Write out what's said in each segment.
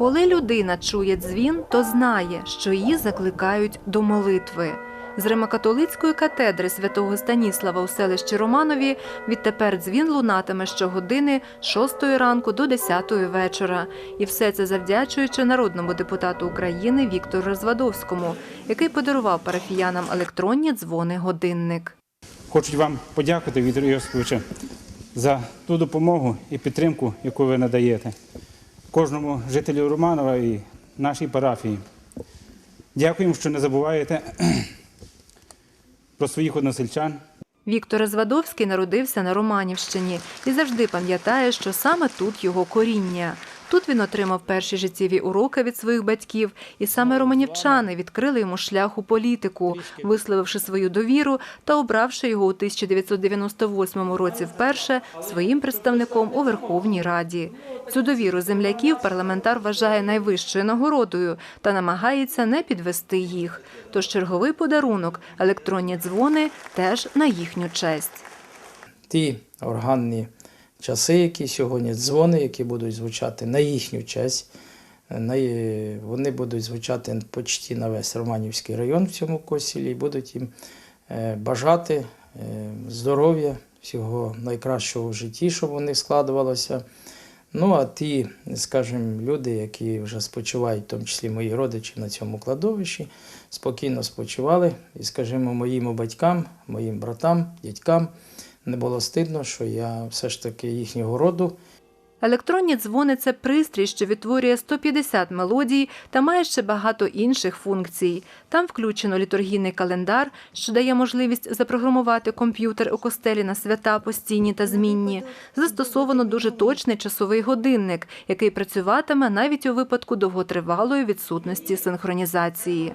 Коли людина чує дзвін, то знає, що її закликають до молитви. З Римокатолицької катедри святого Станіслава у селищі Романові відтепер дзвін лунатиме щогодини з 6 ранку до 10 вечора. І все це завдячуючи народному депутату України Віктору Розвадовському, який подарував парафіянам електронні дзвони годинник. Хочу вам подякувати, Віктор Йосиповичу, за ту допомогу і підтримку, яку ви надаєте кожному жителю Романова і нашій парафії. Дякуємо, що не забуваєте про своїх односельчан. Віктор Розвадовський народився на Романівщині і завжди пам'ятає, що саме тут його коріння. Тут він отримав перші життєві уроки від своїх батьків, і саме романівчани відкрили йому шлях у політику, висловивши свою довіру та обравши його у 1998 році вперше своїм представником у Верховній Раді. Цю довіру земляків парламентар вважає найвищою нагородою та намагається не підвести їх. Тож черговий подарунок електронні дзвони теж на їхню честь. ті органні часи, які сьогодні, дзвони, які будуть звучати на їхню честь. На, вони будуть звучати почти на весь Романівський район в цьому косілі і будуть їм е, бажати е, здоров'я, всього найкращого в житті, щоб у них складувалося. Ну, а ті, скажімо, люди, які вже спочивають, в тому числі мої родичі на цьому кладовищі, спокійно спочивали. І, скажімо, моїм батькам, моїм братам, дядькам не було стидно, що я все ж таки їхнього роду. Електронні дзвони це пристрій, що відтворює 150 мелодій та має ще багато інших функцій. Там включено літургійний календар, що дає можливість запрограмувати комп'ютер у костелі на свята постійні та змінні. Застосовано дуже точний часовий годинник, який працюватиме навіть у випадку довготривалої відсутності синхронізації.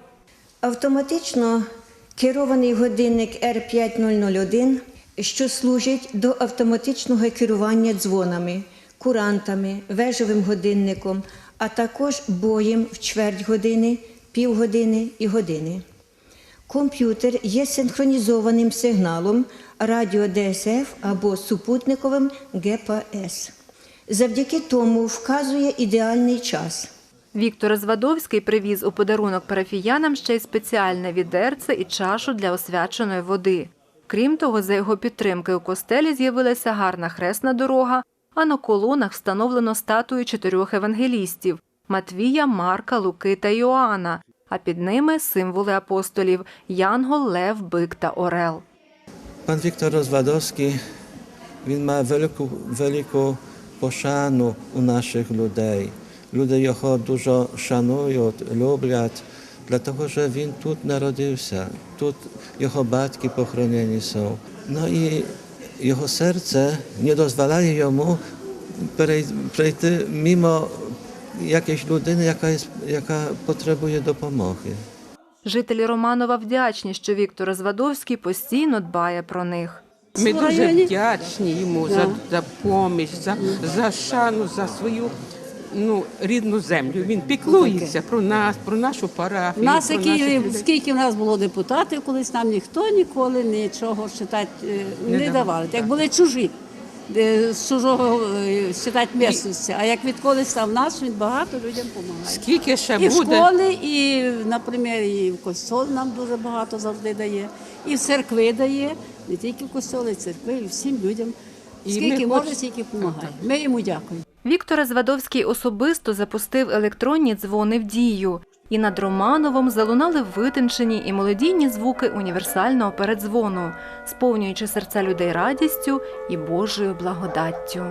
Автоматично керований годинник R5001, що служить до автоматичного керування дзвонами, курантами, вежевим годинником, а також боєм в чверть години, півгодини і години. Комп'ютер є синхронізованим сигналом радіо ДСФ або супутниковим ГПС. Завдяки тому вказує ідеальний час. Віктор Звадовський привіз у подарунок парафіянам ще й спеціальне відерце і чашу для освяченої води. Крім того, за його підтримки у костелі з'явилася гарна хресна дорога, а на колонах встановлено статуї чотирьох евангелістів Матвія, Марка, Луки та Йоанна, а під ними символи апостолів Янгол, Лев, Бик та Орел. Пан Віктор Розвадовський, він має велику, велику пошану у наших людей. Люди його дуже шанують, люблять, для того, що він тут народився, тут його батьки похоронені są. Ну і його серце не дозволяє йому перей- пройти мимо якоїсь людини, яка, яка потребує допомоги. Жителі Романова вдячні, що Віктор Звадовський постійно дбає про них. Ми дуже вдячні йому за, за поміч, за, за шану, за свою ну, рідну землю. Він піклується про нас, про нашу парафію. Нас, про які, наших людей. скільки в нас було депутатів, колись нам ніхто ніколи нічого считати е, не, давав, давали. так. Як були чужі, е, з чужого е, считати місцевості. А як відколи став наш, він багато людям допомагає. Скільки ще І в буде? школи, і, наприклад, і в костьол нам дуже багато завжди дає, і в церкви дає, не тільки в костьоли, і в церкви, і всім людям. І Скільки може, хоч- стільки допомагає. Ми йому дякуємо. Віктор Звадовський особисто запустив електронні дзвони в дію. І над Романовом залунали витончені і молодійні звуки універсального передзвону, сповнюючи серця людей радістю і Божою благодаттю.